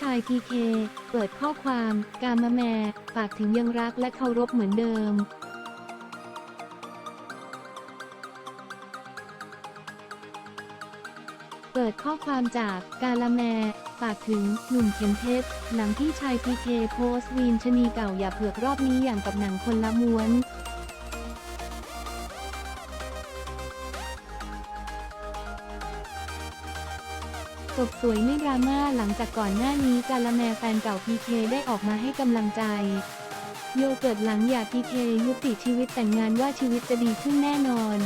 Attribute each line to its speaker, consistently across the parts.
Speaker 1: ชายพีเคเปิดข้อความ กามะแมฝากถึงยังรักและเคารพเหมือนเดิมเปิดข้อความจากกาละแมฝากถึงหนุ่มเข็มเพชรหลังที่ชายพีเคโพสต์วีนชนีเก่าอย่าเผือกรอบนี้อย่างกับหนังคนละม้วน จบสวยไม่ดราม่าหลังจากก่อนหน้านี้กาละแมแฟนเก่าพีเคได้ออกมาให้กำลังใจ โยเกิดหลังหย่าพีเคยุติชีวิตแต่งงานว่าชีวิตจะดีขึ้นแน่นอน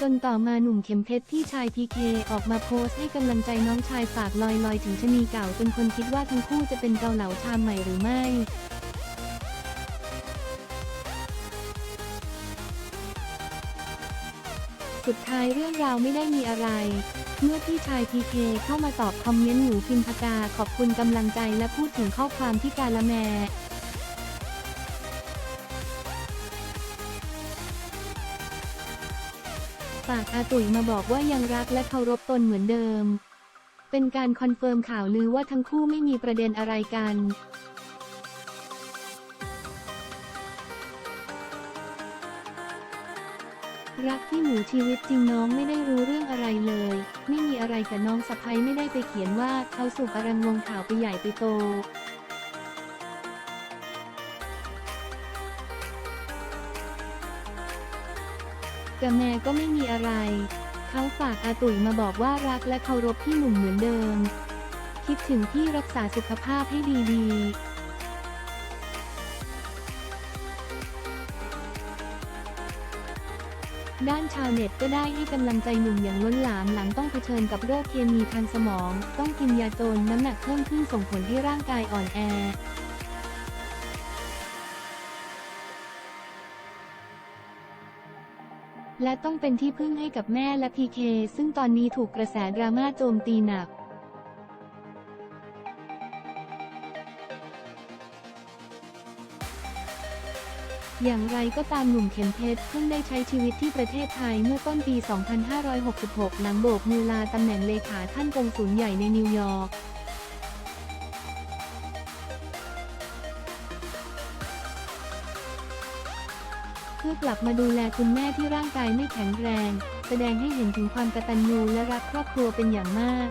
Speaker 1: จนต่อมาหนุ่มเข็มเพชรพี่ชายพีเคออกมาโพสต์ให้กำลังใจน้องชายฝากลอยๆ ถึงชะนีเก่าจนคนคิดว่าทั้งคู่จะเป็นเกาเหลาชามใหม่หรือไม่ สุดท้ายเรื่องราวไม่ได้มีอะไร เมื่อพี่ชายพีเคเข้ามาตอบคอมเมนต์หนูพิมพกาขอบคุณกำลังใจและพูดถึงข้อความที่กาละแมฝากอาตุ๋ยมาบอกว่ายังรักและเคารพตนเหมือนเดิม เป็นการคอนเฟิร์มข่าวลือว่าทั้งคู่ไม่มีประเด็นอะไรกัน รักที่หนูชีวิตจริงน้องไม่ได้รู้เรื่องอะไรเลย ไม่มีอะไรกับน้องสะพ้ยไม่ได้ไปเขียนว่าเขาสุกอรังวงข่าวไปใหญ่ไปโตกับแม่ก็ไม่มีอะไร เขาฝากอาตุ๋ยมาบอกว่ารักและเคารพพี่หนุ่มเหมือนเดิม คิดถึงพี่รักษาสุขภาพให้ดีๆ ด้านชาวเน็ตก็ได้ให้กำลังใจหนุ่มอย่างล้นหลามหลังต้องเผชิญกับโรคเคมีทางสมอง ต้องกินยาจนน้ำหนักเพิ่มขึ้นส่งผลให้ร่างกายอ่อนแอและต้องเป็นที่พึ่งให้กับแม่และพีเค ซึ่งตอนนี้ถูกกระแสดราม่าโจมตีหนัก อย่างไรก็ตามหนุ่มเข็มเพชรเพิ่งได้ใช้ชีวิตที่ประเทศไทยเมื่อต้นปี 2566 หลังโบกมือลาตำแหน่งเลขาท่านกงสุลใหญ่ในนิวยอร์กเพื่อกลับมาดูแลคุณแม่ที่ร่างกายไม่แข็งแรง แสดงให้เห็นถึงความกตัญญูและรักครอบครัวเป็นอย่างมาก